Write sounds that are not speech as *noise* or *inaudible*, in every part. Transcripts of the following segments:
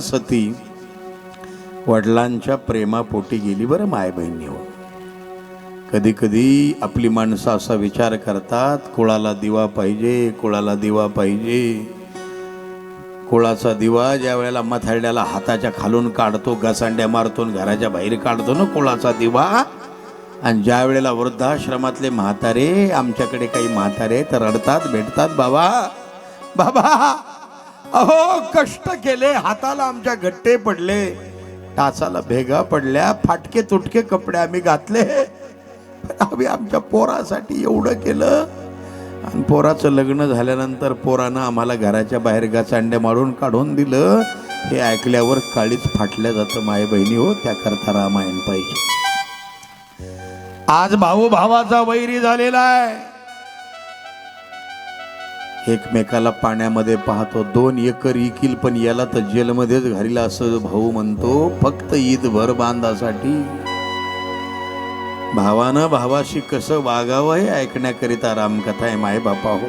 सती वडिलांच्या प्रेमापोटी गेली बरं माय बहिणी हो कधी कधी आपली माणसं असा विचार करतात कुळाला दिवा पाहिजे कुळाला दिवा पाहिजे. कुळाचा दिवा ज्या वेळेला मथारड्याला हाताच्या खालून काढतो घसांड्या मारतो घराच्या बाहेर काढतो ना कुळाचा दिवा. आणि ज्या वेळेला वृद्धाश्रमातले म्हातारे आमच्याकडे काही म्हातारे तर रडतात भेटतात बाबा बाबा अहो कष्ट केले हाताला आमच्या गट्टे पडले. टाचाला भेगा पडल्या फाटके तुटके कपडे आम्ही घातले. आम्ही आमच्या पोरासाठी एवढं केलं. आणि पोराचं लग्न झाल्यानंतर पोरानं आम्हाला घराच्या बाहेर गाचांड्या मारून काढून दिलं. हे ऐकल्यावर काळीच फाटल्या जातं माय बहिणी हो त्याकरता रामायण पाहिजे. आज भाऊ भावाचा वैरी झालेला आहे. एकमेकाला पाण्यामध्ये पाहतो. दोन एकर इकील पण याला तर जेलमध्येच घालीला असं भाऊ म्हणतो. फक्त ईद भर बांधासाठी. भावानं भावाशी कसं वागावं हे ऐकण्याकरिता रामकथा आहे माय बापा हो.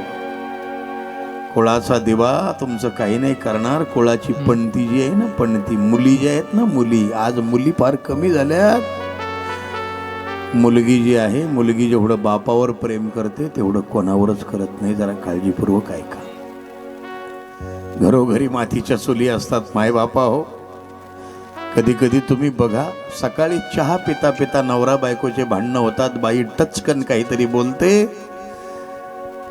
कुळाचा दिवा तुमचं काही नाही करणार. कुळाची पणती जी आहे ना पणती मुली जी आहेत ना मुली. आज मुली फार कमी झाल्यात. मुलगी जी आहे मुलगी जेवढं बापावर प्रेम करते तेवढं कोणावरच करत नाही. जरा काळजीपूर्वक ऐका. घरोघरी मातीच्या चुली असतात माय बापा हो. कधी कधी तुम्ही बघा सकाळी चहा पिता पिता नवरा बायकोचे भांडणं होतात बाई टचकन काहीतरी बोलते.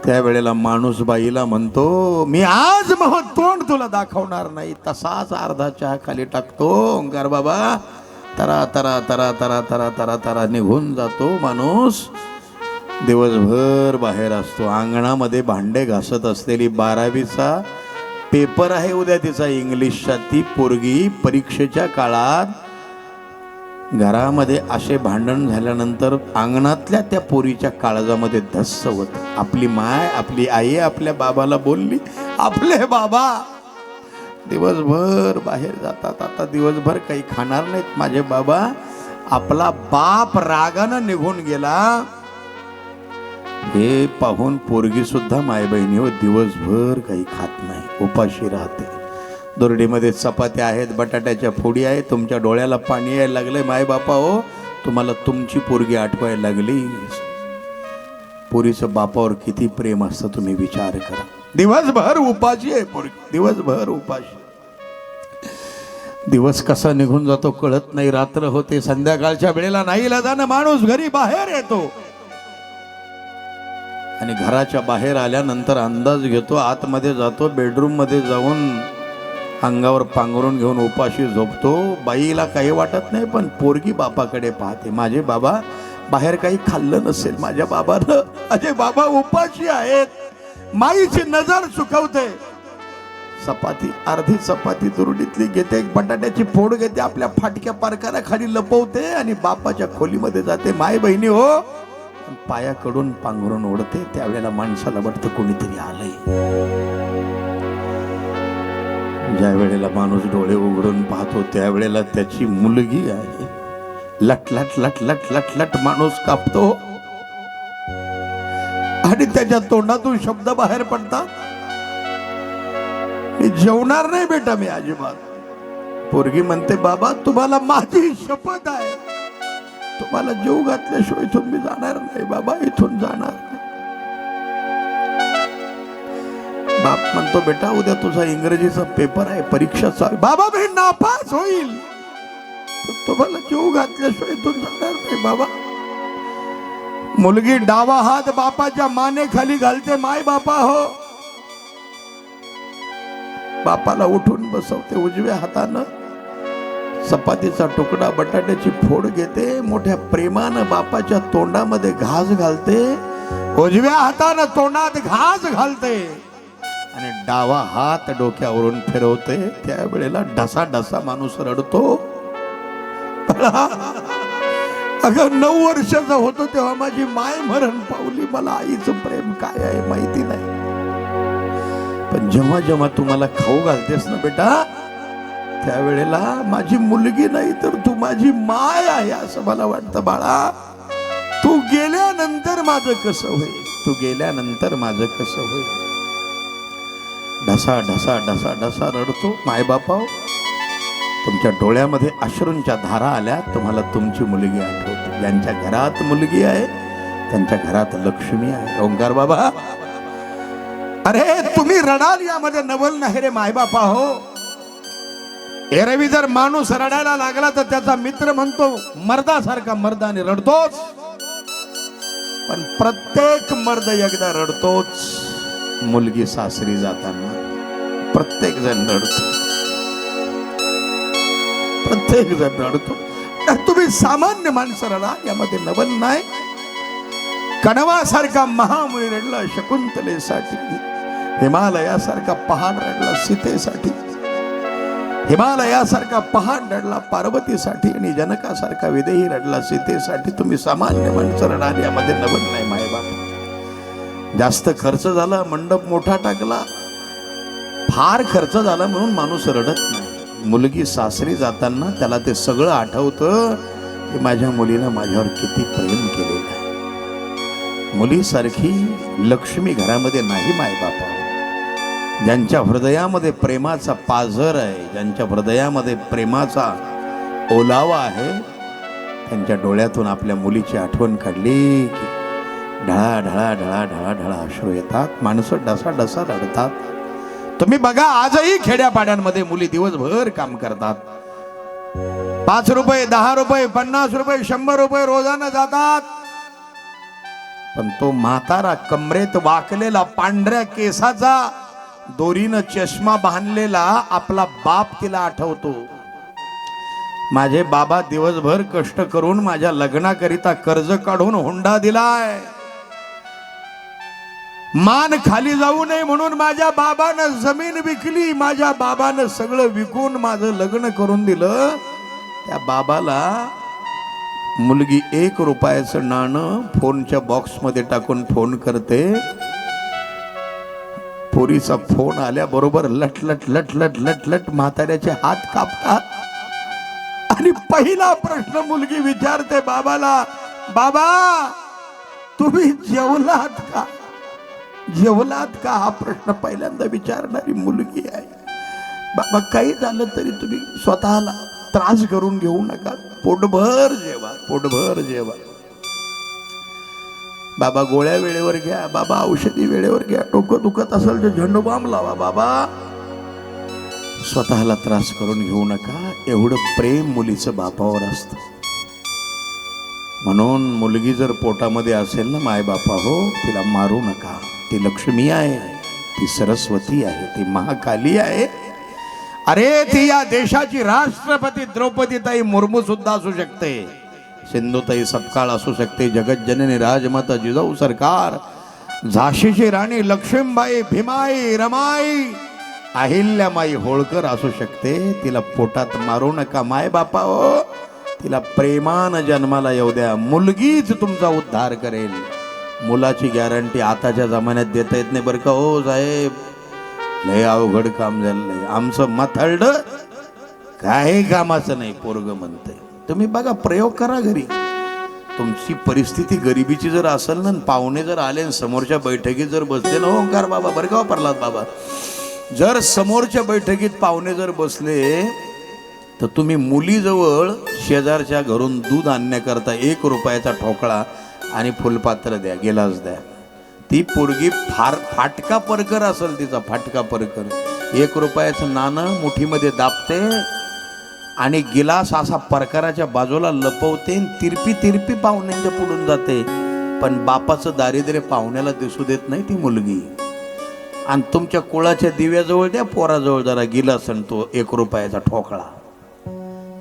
त्यावेळेला माणूस बाईला म्हणतो मी आज मह तोंड तुला दाखवणार नाही. तसाच अर्धा चहा खाली टाकतो ओंकार बाबा तरा तरा तरा तरा तरा तरा तरा निघून जातो माणूस. दिवसभर बाहेर असतो. अंगणामध्ये भांडे घासत असलेली बारावीचा पेपर आहे उद्या तिचा इंग्लिशचा. ती पोरगी परीक्षेच्या काळात घरामध्ये असे भांडण झाल्यानंतर अंगणातल्या त्या पोरीच्या काळजामध्ये धस्स होत आपली माय आपली आई आपल्या बाबाला बोलली आपले बाबा दिवसभर बाहेर जातात. आता दिवसभर काही खाणार नाहीत माझे बाबा. आपला बाप रागानं निघून गेला. हे पाहून पोरगी सुद्धा माय बहिणी हो दिवसभर काही खात नाही. उपाशी राहते. दोरडीमध्ये चपात्या आहेत बटाट्याच्या फोडी आहेत. तुमच्या डोळ्याला पाणी यायला लागलंय माय बापा हो. तुम्हाला तुमची पोरगी आठवायला लागली. पोरीचं बापावर किती प्रेम असतं तुम्ही विचार करा. दिवसभर उपाशी आहे पोरगी दिवसभर उपाशी. दिवस कसा निघून जातो कळत नाही रात्र होते संध्याकाळच्या वेळेला नाही जाणं माणूस घरी बाहेर येतो. आणि घराच्या बाहेर आल्यानंतर अंदाज घेतो आतमध्ये जातो बेडरूममध्ये जाऊन अंगावर पांघरून घेऊन उपाशी झोपतो. बाईला काही वाटत नाही पण पोरगी बापाकडे पाहते. माझे बाबा बाहेर काही खाल्लं नसेल माझ्या बाबानं. अजे बाबा उपाशी आहेत. माईची नजर चुकवते चपाती अर्धी चपाती दुरुडीतली घेते एक बटाट्याची फोड घेते आपल्या फाटक्या पारकाला खाली लपवते आणि बापाच्या खोलीमध्ये जाते. माय बहिणी हो पायाकडून पांघरून ओढते. त्यावेळेला माणसाला वाटतं कोणीतरी आलंय. ज्या वेळेला माणूस डोळे उघडून पाहतो त्यावेळेला त्याची मुलगी आहे. लट लट लट लट लट लट माणूस कापतो. त्याच्या तोंडातून शब्द बाहेर पडतात. मी जेवणार नाही बेटा मी अजिबात. पोरगी म्हणते बाबा तुम्हाला माझी शपथ आहे. तुम्हाला जीव घातल्याशिवाय इथून मी जाणार नाही. बाबा इथून जाणार नाही. बाप म्हणतो बेटा उद्या तुझा इंग्रजीचा पेपर आहे परीक्षा चालू. बाबा मी नापास होईल. तुम्हाला जीव घातल्याशिवाय इथून जाणार नाही बाबा. मुलगी डावा हात बापाच्या माने खाली घालते माय बापा हो. बापाला उठून बसवते उजव्या हातानं चपातीचा तुकडा बटाट्याची फोड घेते मोठ्या प्रेमानं बापाच्या तोंडामध्ये घास घालते उजव्या हातानं तोंडात घास घालते आणि डावा हात डोक्यावरून फिरवते. त्यावेळेला ढसा ढसा माणूस रडतो. *laughs* अगं नऊ वर्षाचा होतो तेव्हा माझी माय मरण पावली. मला आईचं प्रेम काय आहे माहिती नाही. पण जेव्हा जेव्हा तुम्हाला खाऊ घालतेस ना बेटा त्यावेळेला माझी मुलगी नाही तर तू माझी माय आहे असं मला वाटतं बाळा. तू गेल्यानंतर माझं कसं होईल? तू गेल्यानंतर माझं कसं होईल? ढसा ढसा ढसा ढसा रडतो. मायबापाव तुमच्या डोळ्यामध्ये अश्रूंच्या धारा आल्या. तुम्हाला तुमची मुलगी आठवली ज्यांच्या घरात मुलगी आहे त्यांच्या घरात लक्ष्मी आहे. ओंकार बाबा अरे तुम्ही रडाल यामध्ये नवल नाही रे मायबापा हो एरवी जर माणूस रडायला लागला तर त्याचा मित्र म्हणतो मर्दासारखा मर्दाने रडतोच. पण प्रत्येक मर्द एकदा रडतोच. मुलगी सासरी जाताना प्रत्येक जण रडतो. प्रत्येक जण रडतो. तुम्ही सामान्य माणसं रडा यामध्ये नवल नाही. कणवासारखा महामुळे रडला शकुंतलेसाठी. हिमालयासारखा पहाड रडला सीतेसाठी. हिमालयासारखा पहाड रडला पार्वतीसाठी आणि जनकासारखा विदेही रडला सीतेसाठी. तुम्ही सामान्य माणसं रडाल यामध्ये नवल नाही मायबाप जास्त खर्च झाला मंडप मोठा टाकला. फार खर्च झाला म्हणून माणूस रडत नाही. मुलगी सासरी जाताना त्याला ते सगळं आठवतं की माझ्या मुलीनं माझ्यावर किती प्रेम केलेलं आहे. मुलीसारखी लक्ष्मी घरामध्ये नाही मायबापा. ज्यांच्या हृदयामध्ये प्रेमाचा पाझर आहे ज्यांच्या हृदयामध्ये प्रेमाचा ओलावा आहे त्यांच्या डोळ्यातून आपल्या मुलीची आठवण काढली की ढळा ढळा ढळा ढळा ढळा अश्रू येतात. माणसं डसा डसा रडतात. तुम्ही बघा आजही खेड्यापाड्यांमध्ये मुली दिवसभर काम करतात. पाच रुपये दहा रुपये पन्नास रुपये शंभर रुपये रोजानं जातात. पण तो म्हातारा कमरेत वाकलेला पांढऱ्या केसाचा दोरीनं चष्मा बांधलेला आपला बाप तिला आठवतो. माझे बाबा दिवसभर कष्ट करून माझ्या लग्नाकरिता कर्ज काढून हुंडा दिलाय. मान खाली जाऊ नये म्हणून माझ्या बाबानं जमीन विकली. माझ्या बाबानं सगळं विकून माझं लग्न करून दिलं. त्या बाबाला मुलगी एक रुपयाचं नाणं फोनच्या बॉक्समध्ये टाकून फोन करते. पोरीचा फोन आल्याबरोबर लट लट लट लट लट लट म्हाताऱ्याचे हात कापतात. आणि पहिला प्रश्न मुलगी विचारते बाबाला बाबा तुम्ही जेवलात का? जेवलात का? हा प्रश्न पहिल्यांदा विचारणारी मुलगी आहे. बाबा काही झालं तरी तुम्ही स्वतःला त्रास करून घेऊ नका. पोटभर जेवा पोटभर जेवा. बाबा गोळ्या वेळेवर घ्या. बाबा औषधी वेळेवर घ्या. टोकं दुखत असेल तर झेंडूबाम लावा बाबा. स्वतःला त्रास करून घेऊ नका. एवढं प्रेम मुलीचं बापावर असतं. म्हणून मुलगी जर पोटामध्ये असेल ना माय बापा हो तिला मारू नका. ती लक्ष्मी आहे ती सरस्वती आहे ती महाकाली आहे. अरे ती या देशाची राष्ट्रपती द्रौपदीताई मुर्मू सुद्धा असू शकते. सिंधुताई सपकाळ असू शकते जगज्जननी राजमाता जिजाऊ सरकार. झाशीची राणी लक्ष्मीबाई भीमाई रमाई अहिल्यामाई होळकर असू शकते. तिला पोटात मारू नका माय बापा हो. तिला प्रेमानं जन्माला येऊ द्या. मुलगीच तुमचा उद्धार करेल. मुलाची गॅरंटी आताच्या जमान्यात देता येत नाही बरं का? हो साहेब. लय अवघड काम झालंय. आमचं मथळड काही कामाचं नाही पोरग म्हणतंय. तुम्ही बघा प्रयोग करा घरी. तुमची परिस्थिती गरिबीची जर असेल ना पाहुणे जर आले न समोरच्या बैठकीत जर बसले ना ओंकार बाबा बरं का हो वापरलात बाबा? जर समोरच्या बैठकीत पाहुणे जर बसले तर तुम्ही मुलीजवळ शेजारच्या घरून दूध आणण्याकरता एक रुपयाचा ठोकळा आणि फुलपात्र द्या गिलास द्या. ती पोरगी फार फाटका परकर असेल तिचा फाटका परकर. एक रुपयाचं नाणं मुठीमध्ये दाबते आणि गिलास असा परकराच्या बाजूला लपवते आणि तिरपी तिरपी पाहुण्यांच्या पुढून जाते. पण बापाचं दारिद्र्य पाहुण्याला दिसू देत नाही ती मुलगी. आणि तुमच्या कुळाच्या दिव्याजवळ द्या पोराजवळ जरा गिलास आणि तो एक रुपयाचा ठोकळा.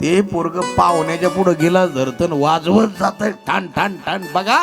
ते पोरग पाहुण्याच्या पुढं गेला धरतन वाजवत जात ठाण ठाण ठाण बघा.